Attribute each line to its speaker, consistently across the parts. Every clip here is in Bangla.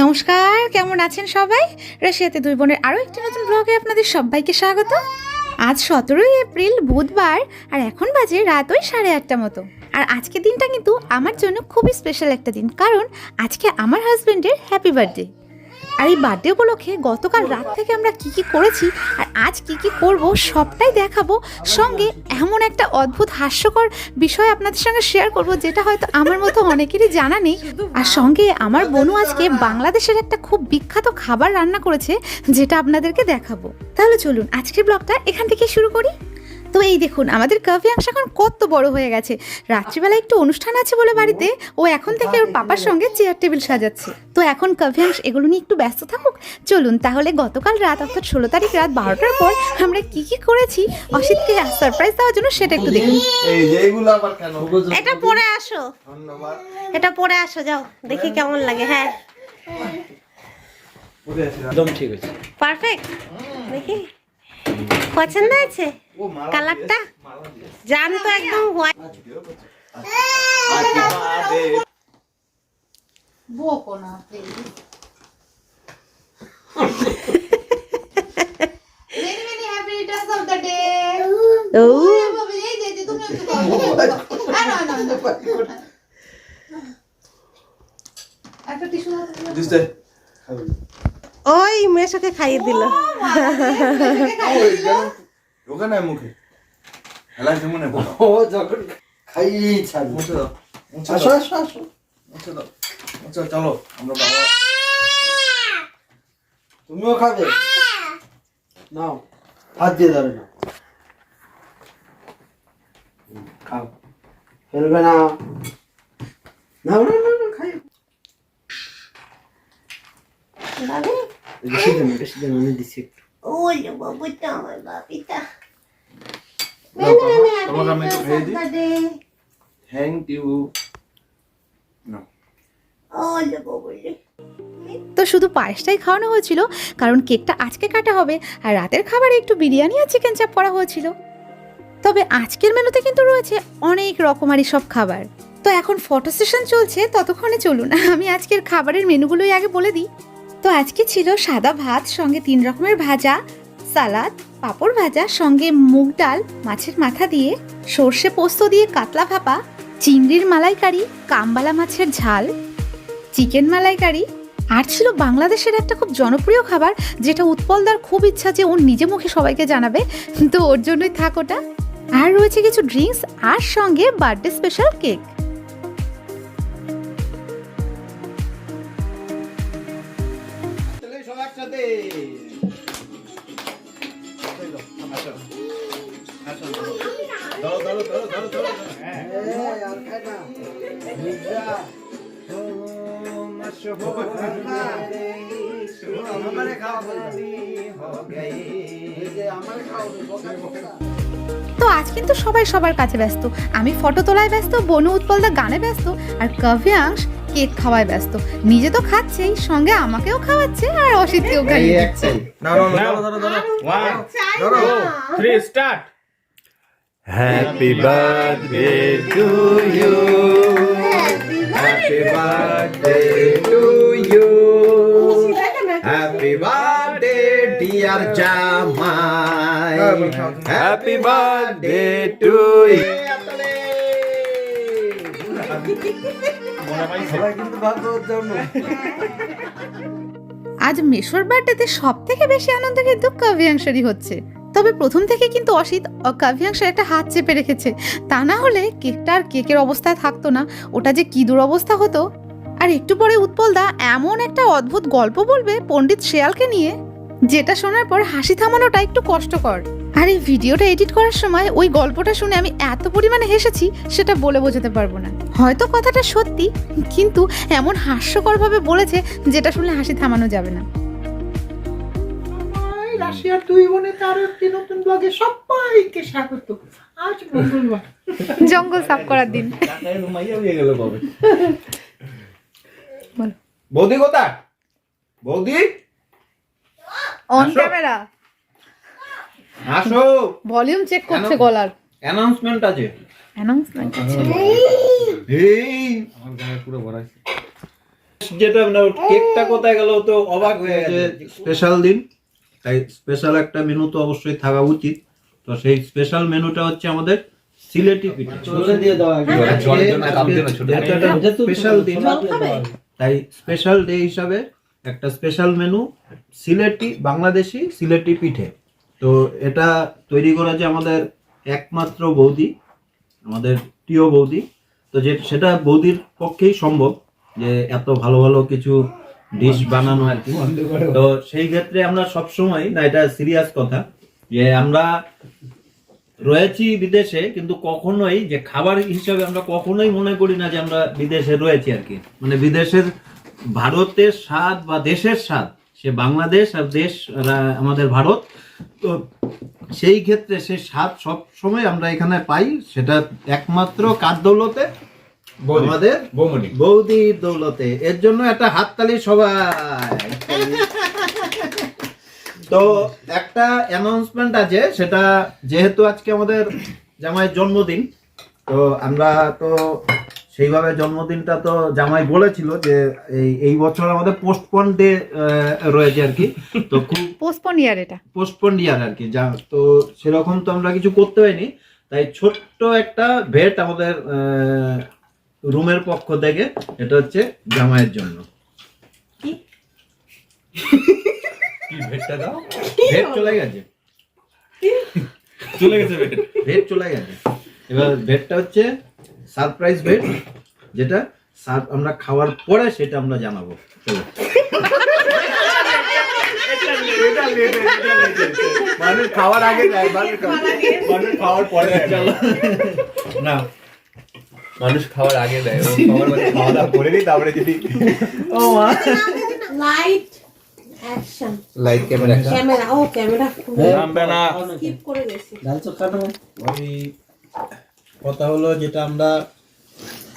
Speaker 1: নমস্কার, কেমন আছেন সবাই? রাশিয়াতে দুই বোনের আরও একটি নতুন ব্লগে আপনাদের সবাইকে স্বাগত। আজ সতেরোই এপ্রিল, বুধবার, আর এখন বাজে রাত ওই সাড়ে আটটা মতো। আর আজকের দিনটা কিন্তু আমার জন্য খুবই স্পেশাল একটা দিন, কারণ আজকে আমার হাজব্যান্ডের হ্যাপি বার্থডে আর এই বার্থডে উপলক্ষে গতকাল রাত থেকে আমরা কি কি করেছি আর আজ কি কি করব সবটাই দেখাবো। সঙ্গে এমন একটা অদ্ভুত হাস্যকর বিষয় আপনাদের সঙ্গে শেয়ার করব, যেটা হয়তো আমার মতো অনেকেরই জানা নেই। আর সঙ্গে আমার বোনু আজকে বাংলাদেশের একটা খুব বিখ্যাত খাবার রান্না করেছে, যেটা আপনাদেরকে দেখাবো। তাহলে চলুন আজকের ব্লগটা এখান থেকে শুরু করি। তো এই দেখুন আমাদের কাভিয়াংশ এখন কত বড় হয়ে গেছে। রাত্রিবেলা একটু অনুষ্ঠান আছে বলে বাড়িতে ও এখন থেকে ওর পাপার সঙ্গে চেয়ার টেবিল সাজাচ্ছে। তো এখন কাভিয়াংশ এগুলো নিয়ে একটু ব্যস্ত থাকুক। চলুন তাহলে গতকাল রাত অর্থাৎ ষোলো তারিখ রাত বারোটার পর আমরা কি কি করেছি অসিতকে সারপ্রাইজ দেওয়ার জন্য সেটা একটু দেখুন।
Speaker 2: এই যে এইগুলো আবার কেন?
Speaker 3: এটা পরে আসো। এটা পরে আসো যাও দেখি কেমন লাগে হ্যাঁ।
Speaker 2: একদম ঠিক আছে
Speaker 3: পারফেক্ট দেখি। পছন্দ হয়েছে? কালারটা? জান তো একদম হোয়াইট মেশোকে খাইয়ে দিল।
Speaker 4: ওখানে মুখে। হেলা কেমন
Speaker 5: ও যখন খাইয়েই ছাড়বো
Speaker 4: মুছে দাও
Speaker 5: আসো আসো আসো।
Speaker 4: মুছে দাও মুছে চলো আমরা বাবা
Speaker 5: তুমিও খাবে? নাও হাত দিয়ে ধরে হুম, খাও। ফেলবে না। না না না না খাই বেশি দেন বেশি দেন আমি দিচ্ছি একটু
Speaker 3: ওই বাবুটা আমার বাপিটা
Speaker 4: দাও, বাবা, তোমাকে আমি একটু খাইয়ে দিই থ্যাংক ইউ না
Speaker 3: ওই বাবুলে
Speaker 1: তো শুধু পায়েসটাই খাওয়ানো হয়েছিল কারণ কেকটা আজকে কাটা হবে আর রাতের খাবারে একটু বিরিয়ানি আর চিকেন চাপ করা হয়েছিল। তবে আজকের মেনুতে কিন্তু রয়েছে অনেক রকমারি সব খাবার। তো এখন ফটো সেশন চলছে ততক্ষণে চলুন আমি আজকের খাবারের মেনুগুলোই আগে বলে দিই। তো আজকে ছিল সাদা ভাত, সঙ্গে তিন রকমের ভাজা, সালাদ, পাঁপড় ভাজা, সঙ্গে মুগ ডাল, মাছের মাথা দিয়ে, সর্ষে পোস্ত দিয়ে কাতলা ভাপা, চিংড়ির মালাইকারি, কামবালা মাছের ঝাল, চিকেন মালাইকারি। আর ছিল বাংলাদেশের একটা খুব জনপ্রিয় খাবার, যেটা উৎপলদার খুব ইচ্ছা যে ওর নিজে মুখে সবাইকে জানাবে। তো ওর জন্যই থাক ওটা। আর রয়েছে কিছু ড্রিঙ্কস আর সঙ্গে বার্থডে স্পেশাল কেক তো আজ কিন্তু সবাই সবার কাছে ব্যস্ত। আমি ফটো তোলায় ব্যস্ত, বনু উৎপলদা গানে ব্যস্ত, আর কাভিয়াংশ কেক খাওয়ায় ব্যস্ত নিজে তো খাচ্ছেই সঙ্গে আমাকেও খাওয়াচ্ছে আর অসিতকেও খাইয়ে দিচ্ছে
Speaker 4: না না না ধরো ধরো
Speaker 2: ওয়ান
Speaker 4: ধরো
Speaker 2: three start
Speaker 6: Happy birthday to you. Happy birthday to you. Happy birthday, dear Jamai. Happy birthday to you.
Speaker 5: সবাই কিন্তু ভাগ্য জন্য
Speaker 1: আজ মেশোর বার্থডেতে সব থেকে বেশি আনন্দ কিন্তু কাভিয়াংশেরই হচ্ছে। তবে প্রথম থেকে কিন্তু অসিত কাভিয়াংশের একটা হাত চেপে রেখেছে। তা না হলে কেকটা আর কেকের অবস্থায় থাকতো না। ওটা যে কি দুরবস্থা হতো। আর একটু পরে উৎপলদা এমন একটা অদ্ভুত গল্প বলবে পণ্ডিত শেয়ালকে নিয়ে যেটা শোনার পর হাসি থামানোটা একটু কষ্টকর। আর এই ভিডিওটা এডিট করার সময় ওই গল্পটা শুনে আমি এত পরিমাণে হেসেছি সেটা বলে বোঝাতে পারব না। হয়তো কথাটা সত্যি কিন্তু এমন হাস্যকরভাবে বলেছে যেটা শুনলে হাসি থামানো যাবে না।
Speaker 7: রাশিয়ার দুই বোনে তার একটি নতুন ব্লগে সবাইকে স্বাগত। আজ মঙ্গলবার।
Speaker 1: জঙ্গল সাফ করার দিন।
Speaker 2: হয়ে গেল বৌদি কোথায়? বৌদি?
Speaker 1: অন ক্যামেরা
Speaker 2: আসো
Speaker 1: ভলিউম চেক করছে গলার।
Speaker 2: অ্যানাউন্সমেন্ট আছে।
Speaker 1: অ্যানাউন্সমেন্ট আছে।
Speaker 2: এই
Speaker 4: আমার গায়ে পুরো ভরা
Speaker 2: যেটা না কেকটা কোথায় গেল তো অবাক হয়ে গেছে। স্পেশাল দিন তাই স্পেশাল একটা মেনু তো অবশ্যই থাকা উচিত। তো সেই স্পেশাল মেনুটা হচ্ছে আমাদের সিলেটি পিঠা।
Speaker 5: চলে দিয়ে দাও
Speaker 2: স্পেশাল দিন। তাই স্পেশাল ডে হিসাবে একটা স্পেশাল মেনু সিলেটি বাংলাদেশি সিলেটি পিঠে। তো এটা তৈরি করা যে আমাদের একমাত্র বৌদি, আমাদের প্রিয় বৌদি, তো যে সেটা বৌদির পক্ষেই সম্ভব যে এত ভালো ভালো কিছু ডিশ বানানো আর কি। তো সেই ক্ষেত্রে আমরা সব সময় না, এটা সিরিয়াস কথা, যে আমরা রয়েছি বিদেশে, কিন্তু কখনোই যে খাবার হিসাবে আমরা কখনোই মনে করি না যে আমরা বিদেশে রয়েছি আর কি। মানে বিদেশের ভারতের স্বাদ বা দেশের স্বাদ, সে বাংলাদেশ আর দেশ আমাদের ভারত তো সেই ক্ষেত্রে সে স্বাদ সব সময় আমরা এখানে পাই সেটা একমাত্র কার দৌলতে? আমাদের বৌদির দৌলতে। এর জন্য একটা হাততালি সবাই। তো একটা অ্যানাউন্সমেন্ট আছে সেটা যেহেতু আজকে আমাদের জামাইয়ের জন্মদিন তো আমরা তো সেইভাবে জন্মদিনটা তো জামাই বলেছিল যে এই এই বছর আমাদের পোস্টপন ডে রয়েছে আর কি। তো খুব
Speaker 1: পোস্টপন ইয়ার এটা।
Speaker 2: পোস্টপন ইয়ার আর কি যা তো সেরকম তো আমরা কিছু করতে পারিনি। তাই ছোট্ট একটা ভেট আমাদের রুমের পক্ষ থেকে এটা হচ্ছে জামাইয়ের জন্য।
Speaker 4: কি ভেটটা দাও?
Speaker 2: ভেট চলে গেছে।
Speaker 4: চলে গেছে ভেট।
Speaker 2: ভেট চলে গেছে। এবার ভেটটা হচ্ছে সারপ্রাইজ ভেট যেটা সার আমরা খাওয়ার পরে সেটা আমরা জানাব। চলো।
Speaker 4: মানুষ খাওয়ার আগে দেয় মানুষ খাওয়ার পরে
Speaker 2: না
Speaker 4: মানুষ খাওয়ার আগে দেয় খাওয়ার মানে খাওয়া দাওয়া করে নি তারপরে যদি
Speaker 2: ও মা।
Speaker 3: Light action
Speaker 4: light camera
Speaker 3: camera ও ক্যামেরা
Speaker 4: নামবে না
Speaker 3: স্কিপ করে গেছি।
Speaker 5: ডাল চপ
Speaker 2: ওই কথা হলো যেটা আমরা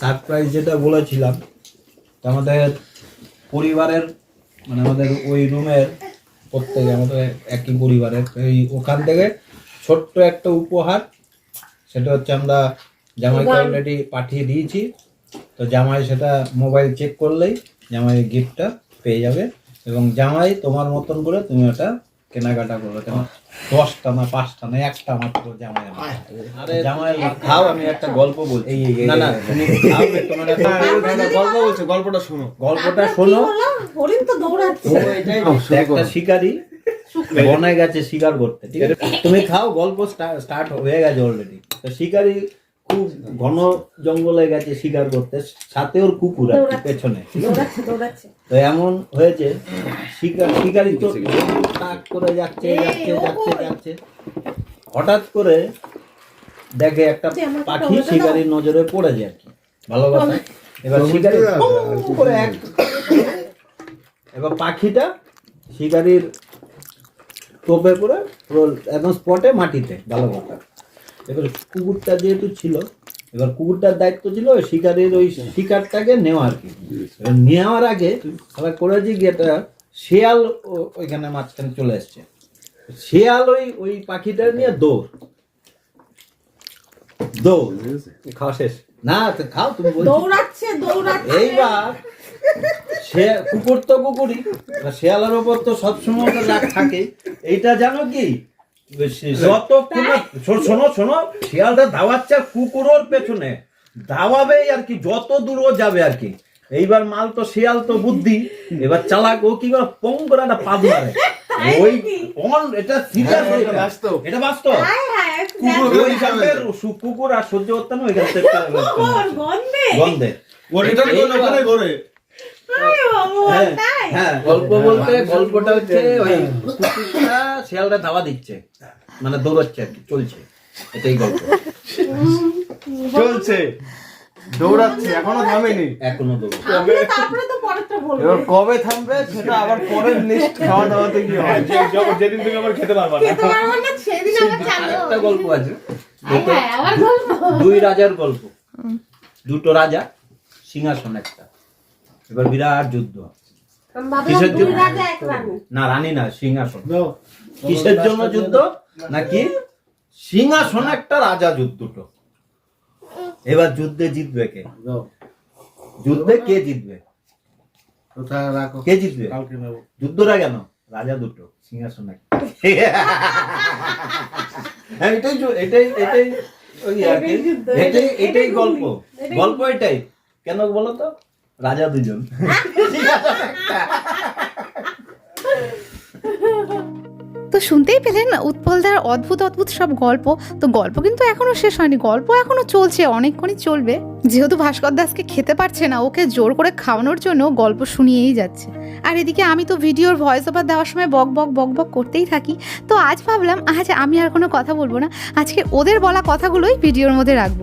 Speaker 2: সারপ্রাইজ যেটা বলেছিলাম তো আমাদের পরিবারের মানে আমাদের ওই রুমের প্রত্যেকে আমাদের একই পরিবারের এই ওখান থেকে ছোট্ট একটা উপহার সেটা হচ্ছে আমরা জামাইকে অলরেডি পাঠিয়ে দিয়েছি। তো জামাই সেটা মোবাইল চেক করলেই জামাই গিফটটা পেয়ে যাবে। এবং জামাই তোমার মতন করে তুমি ওটা কেনাকাটা করবে কেন? দশটা না পাঁচটা না একটা মাত্র জামাই আরে জামাই খাও আমি একটা গল্প বলছি। না না
Speaker 4: গল্প বলছে গল্পটা শোনো।
Speaker 2: গল্পটা শোনো।
Speaker 3: হরিণ তো দৌড়াচ্ছে।
Speaker 2: একটা শিকারি বনে গেছে শিকার করতে ঠিক আছে? তুমি খাও গল্প স্টার্ট হয়ে গেছে অলরেডি তো শিকারি খুব ঘন জঙ্গলে গেছে শিকার করতে সাথে ওর কুকুর আর পেছনে। তো এমন হয়েছে শিকার শিকারি তো তাক করে যাচ্ছে যাচ্ছে যাচ্ছে যাচ্ছে। হঠাৎ করে দেখে একটা পাখি শিকারির নজরে পড়ে যায় আর কি ভালো কথা এবার শিকারি করে এক এবার পাখিটা শিকারির টোপে করে একদম স্পটে মাটিতে ভালো কথা। এবার কুকুরটা যেহেতু ছিল এবার কুকুরটার দায়িত্ব ছিল শিকারির ওই শিকারটাকে নেওয়া আর কি। নেওয়ার আগে আমরা করেছি কি একটা শেয়াল ওইখানে মাঝখানে চলে এসছে। শেয়াল ওই ওই পাখিটা নিয়ে দৌড়। দৌড়।
Speaker 4: খাওয়া শেষ।
Speaker 2: না খাও তুমি
Speaker 3: দৌড়াচ্ছে দৌড়াচ্ছে।
Speaker 2: এইবার সে কুকুর তো কুকুরই শেয়ালের ওপর তো সবসময় রাগ থাকে এইটা জানো কি? যতক্ষণ শোনো শোনো শিয়ালটা ধাওয়াচ্ছে আর কুকুর পেছনে। ধাওয়াবে আর কি যত দূর ও যাবে আর কি। এইবার মাল তো শিয়াল তো বুদ্ধি। এবার চালাক ও কি করে পং করে একটা পাদ মারে? ওই এটা সিরিয়াস এটা। বাস্তব।
Speaker 3: হায় হায়
Speaker 2: কুকুর ওই হিসাবের সু- কুকুর আর সহ্য করতে না ওইখান থেকে
Speaker 3: গন্ধে
Speaker 2: গল্প বলতে গল্পটা হচ্ছে ওই কুকুরটা শিয়ালটা ধাওয়া দিচ্ছে মানে দৌড়াচ্ছে আর কি চলছে। এটাই গল্প
Speaker 4: চলছে দৌড়াচ্ছে এখনও থামেনি।
Speaker 2: এখনও দৌড়
Speaker 3: আমরা তারপরে তো পরেরটা বলব
Speaker 4: এবার কবে থামবে সেটা আবার পরের নেক্সট খাওয়া দাওয়াতে কি হয় যেদিন তুমি আবার খেতে পারবা
Speaker 3: খেতে পারব না সেদিন আবার চালু
Speaker 2: একটা গল্প আছে।
Speaker 3: হায় হায়,
Speaker 2: দুই রাজার গল্প। দুটো রাজা সিংহাসন একটা। এবার বিরাট যুদ্ধ। কিসের জন্য? না রানী না সিংহাসন। কিসের জন্য যুদ্ধ? নাকি? সিংহাসন একটা রাজা যুদ্ধটা এবার যুদ্ধে জিতবে কে? যুদ্ধে কে জিতবে? কে জিতবে? যুদ্ধটা কেন? রাজা দুটো সিংহাসন একটা। হ্যাঁ। এটাই এটাই এটাই-
Speaker 3: এটাই
Speaker 2: এটাই গল্প। গল্প এটাই। কেন বলো তো? রাজা দুজন
Speaker 1: তো শুনতেই পেলেন উৎপলদার অদ্ভুত অদ্ভুত সব গল্প। তো গল্প কিন্তু এখনও শেষ হয়নি, গল্প এখনও চলছে, অনেকক্ষণই চলবে। যেহেতু ভাস্কর দাসকে খেতে পারছে না, ওকে জোর করে খাওয়ানোর জন্য গল্প শুনিয়েই যাচ্ছে। আর এদিকে আমি তো ভিডিওর ভয়েস ওভার দেওয়ার সময় বক বক বক বক করতেই থাকি। তো আজ ভাবলাম, আজ আমি আর কোনো কথা বলব না, আজকে ওদের বলা কথাগুলোই ভিডিওর মধ্যে রাখব।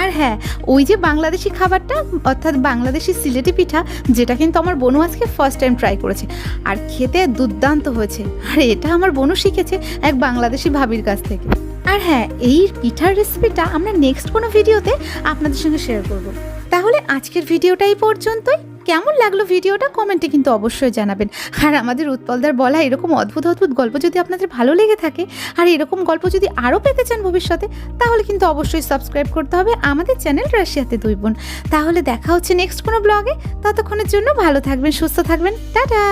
Speaker 1: আর হ্যাঁ ওই যে বাংলাদেশি খাবারটা, অর্থাৎ বাংলাদেশি সিলেটি পিঠা, যেটা কিন্তু আমার বোনু আজকে ফার্স্ট টাইম ট্রাই করেছে। আর খেতে দুর্দান্ত হয়েছে। আর এটা আমার বোনও শিখেছে এক বাংলাদেশি ভাবির কাছ থেকে। আর হ্যাঁ এই পিঠার রেসিপিটা আমরা নেক্সট কোনো ভিডিওতে আপনাদের সঙ্গে শেয়ার করব। তাহলে আজকের ভিডিওটা এই পর্যন্তই। কেমন লাগল ভিডিওটা কমেন্টে কিন্তু অবশ্যই জানাবেন। আর আমাদের উৎপলদার বলা এরকম অদ্ভুত অদ্ভুত গল্প যদি আপনাদের ভালো লেগে থাকে, আর এরকম গল্প যদি আরও পেতে চান ভবিষ্যতে, তাহলে কিন্তু অবশ্যই সাবস্ক্রাইব করতে হবে আমাদের চ্যানেল রাশিয়াতে দুই বোন। তাহলে দেখা হচ্ছে নেক্সট কোনো ব্লগে ততক্ষণের জন্য ভালো থাকবেন, সুস্থ থাকবেন। টাটা!